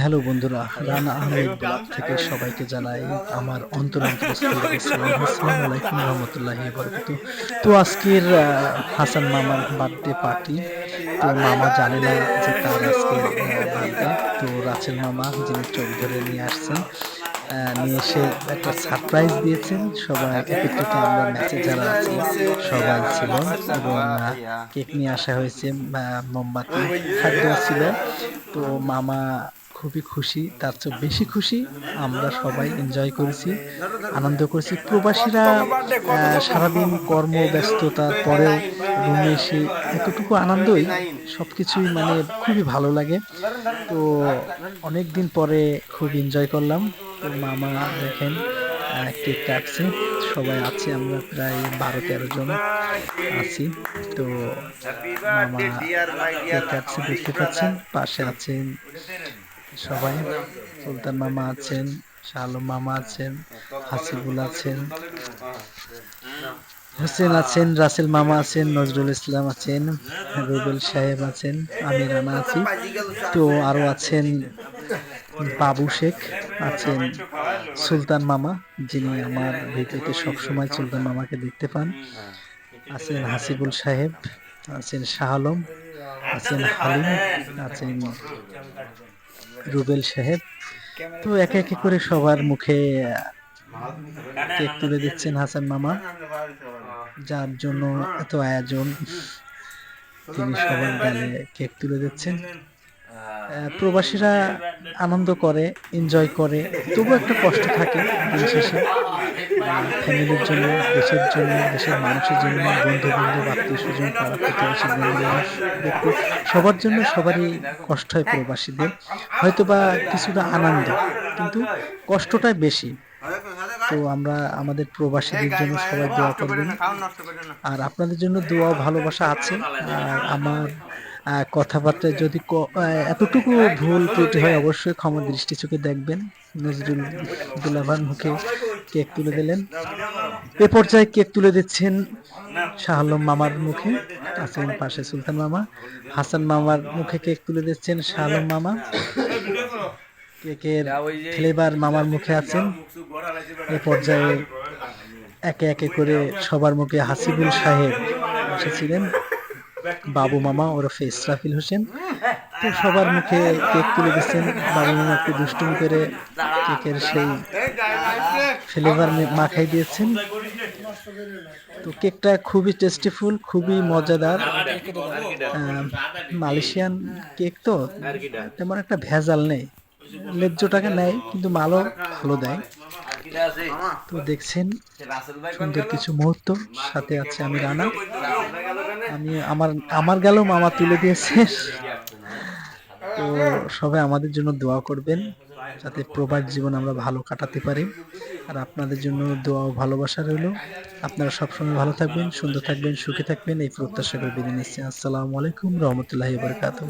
Hello বন্ধুরা, Rana Ahmed blog থেকে সবাইকে জানাই আমার অন্তরন্তর তো আজকের হাসান মামার বার্থডে পার্টি তো মামা জানে না যে তার আজকের বার্থডে তো রাচেল মামা, যিনি চোখ ধরে নিয়ে আসছেন নিয়ে এসে একটা সারপ্রাইজ দিয়েছেন। সবাই একত্রিত আমরা ম্যাচে যারা আছি, সবাই ছিল এবং কেক নিয়ে আসা হয়েছে মোমবাতি, খাদ্য ছিল। তো মামা খুবই খুশি, তার চেয়ে বেশি খুশি আমরা সবাই এনজয় করেছি, আনন্দ করেছি। প্রবাসীরা সারাদিন কর্ম, ব্যস্ততার পরেও রুমে এসে এতটুকু আনন্দই সবকিছুই মানে খুবই ভালো লাগে। তো অনেক দিন পরে খুব এনজয় করলাম। তো মামা দেখেন কেক কাটছে সবাই আছে, আমরা প্রায় বারো তেরো জন আছি। তো মামা কেক কাটছে দেখতে পাচ্ছেন, পাশে আছেন সবাই। সুলতান মামা আছেন শালম মামা আছেন, হাসিবুল আছেন, হোসেন আছেন, রাসেল মামা আছেন, নজরুল ইসলাম আছেন, রুবেল সাহেব আছেন আমি রানা আছি। তো আরও আছেন বাবু শেখ, আছেন সুলতান মামা, যিনি আমার ভিডিওতে সবসময় সুলতান মামাকে দেখতে পান। আছেন হাসিবুল সাহেব, আছেন শাহ আলম আছেন হালিম, আছেন রুবেল সাহেব। তো এক একে করে সবার মুখে কেক তুলে দিচ্ছেন হাসান মামা। যার জন্য এত আয়োজন। তিনি সবার গালে কেক তুলে দিচ্ছেন। প্রবাসীরা আনন্দ করে এনজয় করে। তবু একটা কষ্ট থাকে দিন শেষে। ফ্যামিলির জন্য দেশের জন্য, দেশের মানুষের জন্য বন্ধু বান্ধব আত্মীয় স্বজন পাড়া সবার জন্য সবারই কষ্ট হয় প্রবাসীদের। হয়তো বা কিছুটা আনন্দ, কিন্তু কষ্টটাই বেশি। তো আমরা আমাদের প্রবাসীদের জন্য সবাই দোয়া করবেন। আর আপনাদের জন্য দোয়া ভালোবাসা আছে। আর আমার কথাবার্তায় যদি এতটুকু ভুল ত্রুটি হয়, অবশ্যই ক্ষমা দৃষ্টি চোখে দেখবেন। নজরুল দুলাভার মুখে কেক তুলে দিলেন। এ পর্যায়ে কেক তুলে দিচ্ছেন শাহ আলম মামার মুখে আছেন পাশে সুলতান মামা। হাসান মামার মুখে কেক তুলে দিচ্ছেন শাহ আলম মামা। কেকের ফ্লেভার মামার মুখে আছেন। এ পর্যায়ে একে একে করে সবার মুখে হাসিবুল সাহেব এসেছিলেন বাবু মামা ওরফে ইসরাফিল হোসেন। তো সবার মুখে কেক তুলে দিচ্ছেন। বাবু মামা একটু দুষ্টুমি করে কেকের সেই ফ্লেভার মাখাই দিয়েছেন। তো কেকটা খুবই টেস্টিফুল খুবই মজাদার। মালয়েশিয়ান কেক তো। তেমন একটা ভেজাল নেই। লেজ্জটাকে টাকা নেয়, কিন্তু মালও ভালো দেয়। তো দেখছেন সুন্দর কিছু মুহূর্ত। সাথে আছে আমি, রানা। আমি আমার আমার গেল মামা তুলে দিয়েছে। তো সবাই আমাদের জন্য দোয়া করবেন, যাতে প্রবাস জীবন আমরা ভালো কাটাতে পারি। আর আপনাদের জন্য দোয়া ও ভালোবাসা রইল। আপনারা সবসময় ভালো থাকবেন, সুন্দর থাকবেন, সুখে থাকবেন। এই প্রত্যাশা করে বিদায় নিচ্ছি। আসসালামু আলাইকুম রহমতুল্লাহি বারকাতুহ।